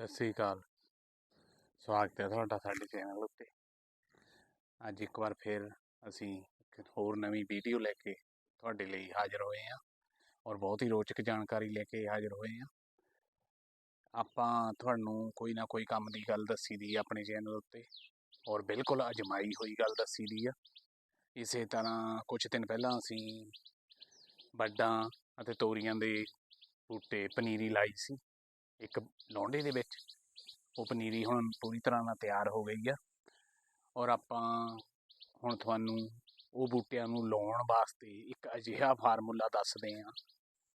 ਸਤਿ ਸ੍ਰੀ ਅਕਾਲ। ਸਵਾਗਤ ਹੈ ਤੁਹਾਡਾ ਸਾਡੇ ਚੈਨਲ ਉੱਤੇ। ਅੱਜ ਇੱਕ ਵਾਰ ਫਿਰ ਅਸੀਂ ਇੱਕ ਹੋਰ ਨਵੀਂ ਵੀਡੀਓ ਲੈ ਕੇ ਤੁਹਾਡੇ ਲਈ ਹਾਜ਼ਰ ਹੋਏ ਹਾਂ ਔਰ ਬਹੁਤ ਹੀ ਰੋਚਕ ਜਾਣਕਾਰੀ ਲੈ ਕੇ ਹਾਜ਼ਰ ਹੋਏ ਹਾਂ। ਆਪਾਂ ਤੁਹਾਨੂੰ ਕੋਈ ਨਾ ਕੋਈ ਕੰਮ ਦੀ ਗੱਲ ਦੱਸੀ ਦੀ ਆਪਣੇ ਚੈਨਲ ਉੱਤੇ ਔਰ ਬਿਲਕੁਲ ਅਜਮਾਈ ਹੋਈ ਗੱਲ ਦੱਸੀ ਦੀ ਆ। ਇਸੇ ਤਰ੍ਹਾਂ ਕੁਝ ਦਿਨ ਪਹਿਲਾਂ ਅਸੀਂ ਵੱਡਾਂ ਅਤੇ ਤੋਰੀਆਂ ਦੇ ਬੂਟੇ ਪਨੀਰੀ ਲਾਈ ਸੀ। ਇੱਕ ਲੌਂਡੇ ਦੇ ਵਿੱਚ ਉਹ ਪਨੀਰੀ ਹੁਣ ਪੂਰੀ ਤਰ੍ਹਾਂ ਨਾਲ ਤਿਆਰ ਹੋ ਗਈ ਆ। ਔਰ ਆਪਾਂ ਹੁਣ ਤੁਹਾਨੂੰ ਉਹ ਬੂਟਿਆਂ ਨੂੰ ਲਾਉਣ ਵਾਸਤੇ ਇੱਕ ਅਜਿਹਾ ਫਾਰਮੂਲਾ ਦੱਸਦੇ ਹਾਂ,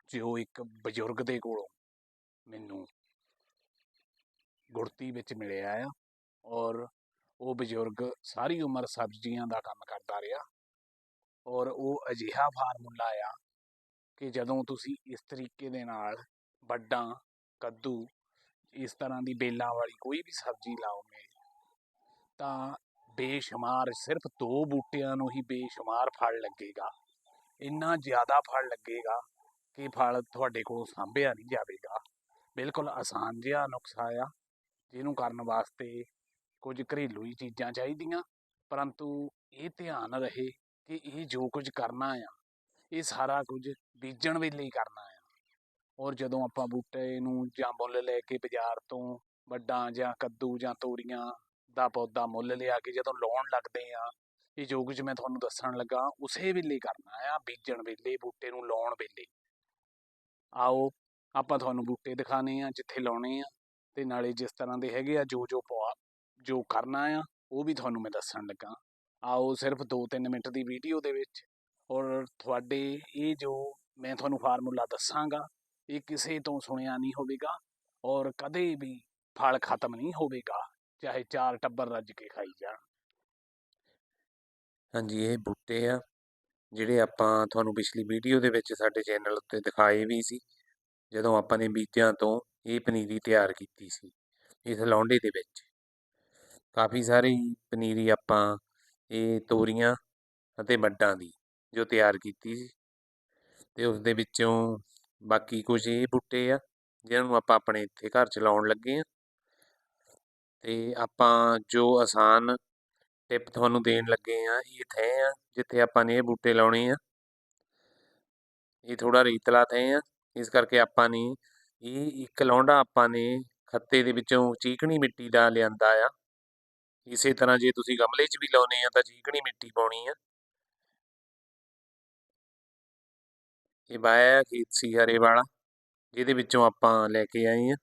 ਜੋ ਇੱਕ ਬਜ਼ੁਰਗ ਦੇ ਕੋਲੋਂ ਮੈਨੂੰ ਗੁੜਤੀ ਵਿੱਚ ਮਿਲਿਆ ਆ। ਔਰ ਉਹ ਬਜ਼ੁਰਗ ਸਾਰੀ ਉਮਰ ਸਬਜ਼ੀਆਂ ਦਾ ਕੰਮ ਕਰਦਾ ਰਿਹਾ। ਔਰ ਉਹ ਅਜਿਹਾ ਫਾਰਮੂਲਾ ਆ ਕਿ ਜਦੋਂ ਤੁਸੀਂ ਇਸ ਤਰੀਕੇ ਦੇ ਨਾਲ ਵੱਡਾਂ ਕੱਦੂ, ਇਸ ਤਰ੍ਹਾਂ ਦੀ ਬੇਲਾਂ ਵਾਲੀ ਕੋਈ ਵੀ ਸਬਜ਼ੀ ਲਾਓਗੇ, ਤਾਂ ਬੇਸ਼ੁਮਾਰ ਸਿਰਫ ਦੋ ਬੂਟਿਆਂ ਨੂੰ ਹੀ ਬੇਸ਼ੁਮਾਰ ਫਲ ਲੱਗੇਗਾ। ਇੰਨਾ ਜ਼ਿਆਦਾ ਫਲ ਲੱਗੇਗਾ ਕਿ ਫਲ ਤੁਹਾਡੇ ਕੋਲ ਸਾਂਭਿਆ ਨਹੀਂ ਜਾਵੇਗਾ। ਬਿਲਕੁਲ ਆਸਾਨ ਜਿਹਾ ਨੁਕਸਾ ਆ ਜਿਹਨੂੰ ਕਰਨ ਵਾਸਤੇ ਕੁਝ ਘਰੇਲੂ ਹੀ ਚੀਜ਼ਾਂ ਚਾਹੀਦੀਆਂ, ਪਰੰਤੂ ਇਹ ਧਿਆਨ ਰਹੇ ਕਿ ਇਹ ਜੋ ਕੁਝ ਕਰਨਾ ਆ, ਇਹ ਸਾਰਾ ਕੁਝ ਬੀਜਣ ਵੇਲੇ ਹੀ ਕਰਨਾ ਆ। ਔਰ ਜਦੋਂ ਆਪਾਂ ਬੂਟੇ ਨੂੰ ਜਾਂ ਮੁੱਲ ਲੈ ਕੇ ਬਾਜ਼ਾਰ ਤੋਂ ਵੱਡਾਂ ਜਾਂ ਕੱਦੂ ਜਾਂ ਤੋਰੀਆਂ ਦਾ ਪੌਦਾ ਮੁੱਲ ਲਿਆ ਕੇ ਜਦੋਂ ਲਾਉਣ ਲੱਗਦੇ ਆ ਇਹ ਜੋ ਕੁਝ ਮੈਂ ਤੁਹਾਨੂੰ ਦੱਸਣ ਲੱਗਾ, ਉਸੇ ਵੇਲੇ ਕਰਨਾ ਆ, ਬੀਜਣ ਵੇਲੇ, ਬੂਟੇ ਨੂੰ ਲਾਉਣ ਵੇਲੇ। ਆਓ, ਆਪਾਂ ਤੁਹਾਨੂੰ ਬੂਟੇ ਦਿਖਾਣੇ ਆ ਜਿੱਥੇ ਲਾਉਣੇ ਆ, ਤੇ ਨਾਲੇ ਜਿਸ ਤਰ੍ਹਾਂ ਦੇ ਹੈਗੇ ਆ, ਜੋ ਜੋ ਪੌ, ਜੋ ਕਰਨਾ ਆ, ਉਹ ਵੀ ਤੁਹਾਨੂੰ ਮੈਂ ਦੱਸਣ ਲੱਗਾ। ਆਓ, ਸਿਰਫ 2-3 ਮਿੰਟ ਦੀ ਵੀਡੀਓ ਦੇ ਵਿੱਚ, ਔਰ ਤੁਹਾਡੇ ਇਹ ਜੋ ਮੈਂ ਤੁਹਾਨੂੰ ਫਾਰਮੂਲਾ ਦੱਸਾਂਗਾ ਇਹ ਕਿਸੇ ਤੋਂ ਸੁਣਿਆ ਨਹੀਂ ਹੋਵੇਗਾ ਔਰ ਕਦੇ ਵੀ ਫਲ ਖਤਮ ਨਹੀਂ ਹੋਵੇਗਾ, ਚਾਹੇ ਚਾਰ ਟੱਬਰ ਰੱਜ ਕੇ ਖਾਈ ਜਾਣ। ਹਾਂਜੀ, ਇਹ ਬੂਟੇ ਆ, ਜਿਹੜੇ ਆਪਾਂ ਤੁਹਾਨੂੰ ਪਿਛਲੀ ਵੀਡੀਓ ਦੇ ਵਿੱਚ ਸਾਡੇ ਚੈਨਲ ਉੱਤੇ ਦਿਖਾਏ ਵੀ ਸੀ, ਜਦੋਂ ਆਪਾਂ ਨੇ ਬੀਜਾਂ ਤੋਂ ਇਹ ਪਨੀਰੀ ਤਿਆਰ ਕੀਤੀ ਸੀ, ਇਸ ਲੌਂਡੇ ਦੇ ਵਿੱਚ। ਕਾਫੀ ਸਾਰੀ ਪਨੀਰੀ ਆਪਾਂ ਇਹ ਤੋਰੀਆਂ ਅਤੇ ਵੱਡਾਂ ਦੀ ਜੋ ਤਿਆਰ ਕੀਤੀ ਸੀ, ਤੇ ਉਸ ਦੇ ਵਿੱਚੋਂ ਬਾਕੀ ਕੁਝ ਇਹ ਬੂਟੇ ਆ, ਜਿਹਨਾਂ ਨੂੰ ਆਪਾਂ ਆਪਣੇ ਇੱਥੇ ਘਰ ਚ ਲਾਉਣ ਲੱਗੇ ਆ। ਤੇ ਆਪਾਂ ਜੋ ਆਸਾਨ ਟਿਪ ਤੁਹਾਨੂੰ ਦੇਣ ਲੱਗੇ ਆ, ਇਹ ਥੈ ਆ, ਜਿੱਥੇ ਆਪਾਂ ਨੇ ਇਹ ਬੂਟੇ ਲਾਉਣੇ ਆ। ਇਹ ਥੋੜਾ ਰੀਤਲਾ ਥੈ ਆ, ਇਸ ਕਰਕੇ ਆਪਾਂ ਨੇ ਇਹ ਇੱਕ ਲੌਂਡਾ ਆਪਾਂ ਨੇ ਖੱਤੇ ਦੇ ਵਿੱਚੋਂ ਚੀਕਣੀ ਮਿੱਟੀ ਦਾ ਲਿਆਂਦਾ ਆ। ਇਸੇ ਤਰ੍ਹਾਂ ਜੇ ਤੁਸੀਂ ਗਮਲੇ 'ਚ ਵੀ ਲਾਉਨੇ ਆ, ਤਾਂ ਚੀਕਣੀ ਮਿੱਟੀ ਪਾਉਣੀ ਆ। ਇਹ ਵਾਇਆ ਖੇਤ ਸੀ ਹਰੇ ਵਾਲਾ, ਜਿਹਦੇ ਵਿੱਚੋਂ ਆਪਾਂ ਲੈ ਕੇ ਆਏ ਆ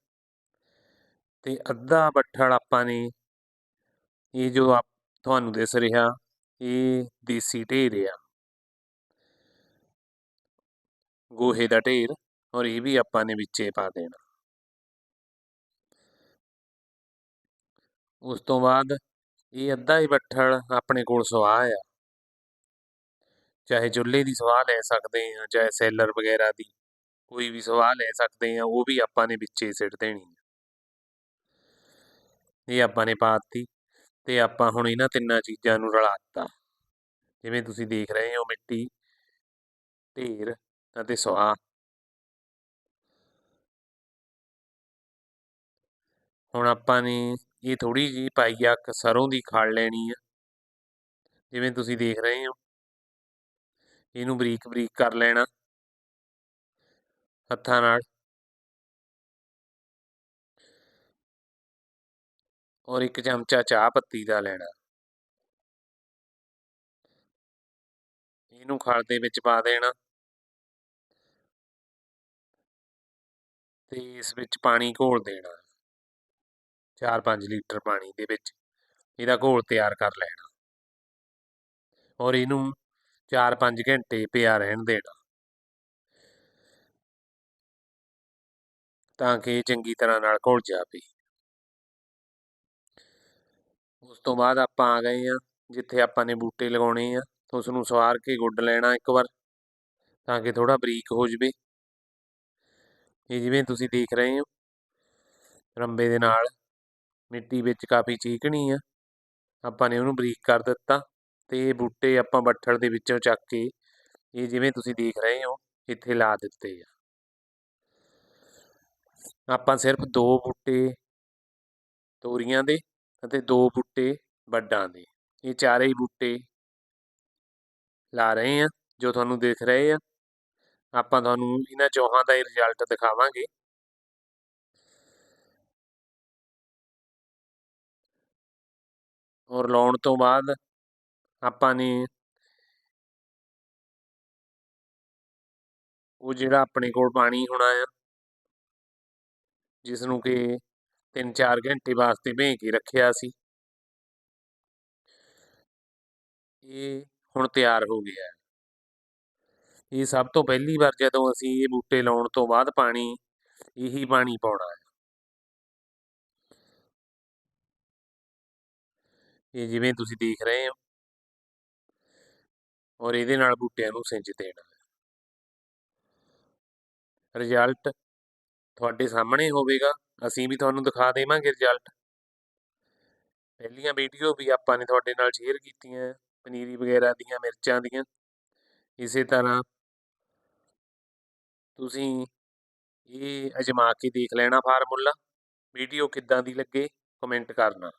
ਤੇ ਅੱਧਾ ਬੱਠਲ ਆਪਾਂ ਨੇ ਇਹ ਜੋ ਆਪ ਤੁਹਾਨੂੰ ਦਿਸ ਰਿਹਾ, ਇਹ ਦੇਸੀ ਢੇਰ ਆ। ਗੋਹੇ ਦਾ ਢੇਰ, ਔਰ ਇਹ ਵੀ ਆਪਾਂ ਨੇ ਵਿੱਚੇ ਪਾ ਦੇਣਾ। ਉਸ ਤੋਂ ਬਾਅਦ ਇਹ ਅੱਧਾ ਹੀ ਬੱਠਲ ਆਪਣੇ ਕੋਲ ਸਵਾਹ ਆ। ਚਾਹੇ ਚੁੱਲ੍ਹੇ ਦੀ ਸਵਾਹ ਲੈ ਸਕਦੇ ਆ ਚਾਹੇ ਸੈਲਰ ਵਗੈਰਾ ਦੀ, ਕੋਈ ਵੀ ਸਵਾਹ ਲੈ ਸਕਦੇ ਆ ਉਹ ਵੀ ਆਪਾਂ ਨੇ ਵਿੱਚੇ ਸਿੱਟ ਦੇਣੀ ਇਹ ਆਪਾਂ ਨੇ ਪਾਤੀ ਤੇ ਆਪਾਂ ਹੁਣ ਇਹਨਾਂ ਤਿੰਨਾਂ ਚੀਜ਼ਾਂ ਨੂੰ ਰਲਾ ਦਿੱਤਾ। ਜਿਵੇਂ ਤੁਸੀਂ ਦੇਖ ਰਹੇ ਹੋ ਮਿੱਟੀ, ਢੇਰ ਅਤੇ ਸਵਾਹ। ਹੁਣ ਆਪਾਂ ਨੇ ਇਹ ਥੋੜੀ ਜੀ ਪਾਈ ਕ ਸਰੋਂ ਦੀ ਖਾਲ ਲੈਣੀ ਆ। ਜਿਵੇਂ ਤੁਸੀਂ ਦੇਖ ਰਹੇ ਹੋ ਇਹਨੂੰ ਬਰੀਕ ਬਰੀਕ ਕਰ ਲੈਣਾ। ਹੱਥਾਂ ਨਾਲ। ਔਰ ਇੱਕ ਚਮਚਾ ਚਾਹ ਪੱਤੀ ਦਾ ਲੈਣਾ। ਇਹਨੂੰ ਖਲ ਦੇ ਵਿੱਚ ਪਾ ਦੇਣਾ। ਤੇ ਇਸ ਵਿੱਚ ਪਾਣੀ ਘੋਲ ਦੇਣਾ। 4-5 ਲੀਟਰ ਪਾਣੀ ਦੇ ਵਿੱਚ। ਇਹਦਾ ਘੋਲ ਤਿਆਰ ਕਰ ਲੈਣਾ। ਔਰ ਇਹਨੂੰ 4-5 ਘੰਟੇ ਪਿਆ ਰਹਿਣ ਦੇਣਾ। ਤਾਂ ਕਿ ਚੰਗੀ ਤਰ੍ਹਾਂ ਨਾਲ ਘੁਲ ਜਾਵੇ। ਉਸ ਤੋਂ ਬਾਅਦ ਆਪਾਂ ਆ ਗਏ ਆ ਜਿੱਥੇ ਆਪਾਂ ਨੇ ਬੂਟੇ ਲਗਾਉਣੇ ਆ ਉਸ ਨੂੰ ਸਵਾਰ ਕੇ ਗੁੱਡ ਲੈਣਾ ਇੱਕ ਵਾਰ, ਤਾਂ ਕਿ ਥੋੜਾ ਬਰੀਕ ਹੋ ਜਵੇ। ਇਹ ਜਿਵੇਂ ਤੁਸੀਂ ਦੇਖ ਰਹੇ ਹੋ, ਰੰਬੇ ਦੇ ਨਾਲ ਮਿੱਟੀ ਵਿੱਚ ਕਾਫੀ ਚੀਕਣੀ ਆ, ਆਪਾਂ ਨੇ ਉਹਨੂੰ ਬਰੀਕ ਕਰ ਦਿੱਤਾ। ਤੇ ਇਹ ਬੂਟੇ ਆਪਾਂ ਬੱਠਲ ਦੇ ਵਿੱਚੋਂ ਚੱਕ ਕੇ ਇਹ ਜਿਵੇਂ ਤੁਸੀਂ ਦੇਖ ਰਹੇ ਹੋ, ਇੱਥੇ ਲਾ ਦਿੱਤੇ ਆ। ਆਪਾਂ ਸਿਰਫ ਦੋ ਬੂਟੇ ਤੋਰੀਆਂ ਦੇ ਅਤੇ ਦੋ ਬੂਟੇ ਵੱਡਾਂ ਦੇ। ਇਹ ਚਾਰੇ ਹੀ ਬੂਟੇ ਲਾ ਰਹੇ ਆ, ਜੋ ਤੁਹਾਨੂੰ ਦੇਖ ਰਹੇ ਆ। ਆਪਾਂ ਤੁਹਾਨੂੰ ਇਹਨਾਂ ਚੌਹਾਂ ਦਾ ਹੀ ਰਿਜ਼ਲਟ ਦਿਖਾਵਾਂਗੇ। ਔਰ ਲਾਉਣ ਤੋਂ ਬਾਅਦ ਆਪਾਂ ਨੇ ਉਹ ਜਿਹੜਾ ਆਪਣੇ ਕੋਲ ਪਾਣੀ ਹੋਣਾ ਆ। ਜਿਸ ਨੂੰ ਕਿ 3-4 ਘੰਟੇ ਵਾਸਤੇ ਭੇਂ ਕੇ ਰੱਖਿਆ ਸੀ। ਇਹ ਹੁਣ ਤਿਆਰ ਹੋ ਗਿਆ। ਹੈ। ਇਹ ਸਭ ਤੋਂ ਪਹਿਲੀ ਵਾਰ ਜਦੋਂ ਅਸੀਂ ਇਹ ਬੂਟੇ ਲਾਉਣ ਤੋਂ ਬਾਅਦ ਪਾਣੀ, ਇਹੀ ਪਾਣੀ ਪਾਉਣਾ ਹੈ ਇਹ ਜਿਵੇਂ ਤੁਸੀਂ ਦੇਖ ਰਹੇ ਹੋ। ਔਰ ਇਹਦੇ ਨਾਲ ਬੂਟਿਆਂ ਨੂੰ ਸਿੰਜ ਦੇਣਾ ਰਿਜ਼ਲਟ ਤੁਹਾਡੇ ਸਾਹਮਣੇ ਹੋਵੇਗਾ। ਅਸੀਂ ਵੀ ਤੁਹਾਨੂੰ ਦਿਖਾ ਦੇਵਾਂਗੇ ਰਿਜ਼ਲਟ। ਪਹਿਲੀਆਂ ਵੀਡੀਓ ਵੀ ਆਪਾਂ ਨੇ ਤੁਹਾਡੇ ਨਾਲ ਸ਼ੇਅਰ ਕੀਤੀਆਂ ਪਨੀਰੀ ਵਗੈਰਾ ਦੀਆਂ, ਮਿਰਚਾਂ ਦੀਆਂ। ਇਸੇ ਤਰ੍ਹਾਂ ਤੁਸੀਂ ਇਹ ਅਜਮਾ ਕੇ ਦੇਖ ਲੈਣਾ ਫਾਰਮੂਲਾ। ਵੀਡੀਓ ਕਿੱਦਾਂ ਦੀ ਲੱਗੇ, ਕਮੈਂਟ ਕਰਨਾ।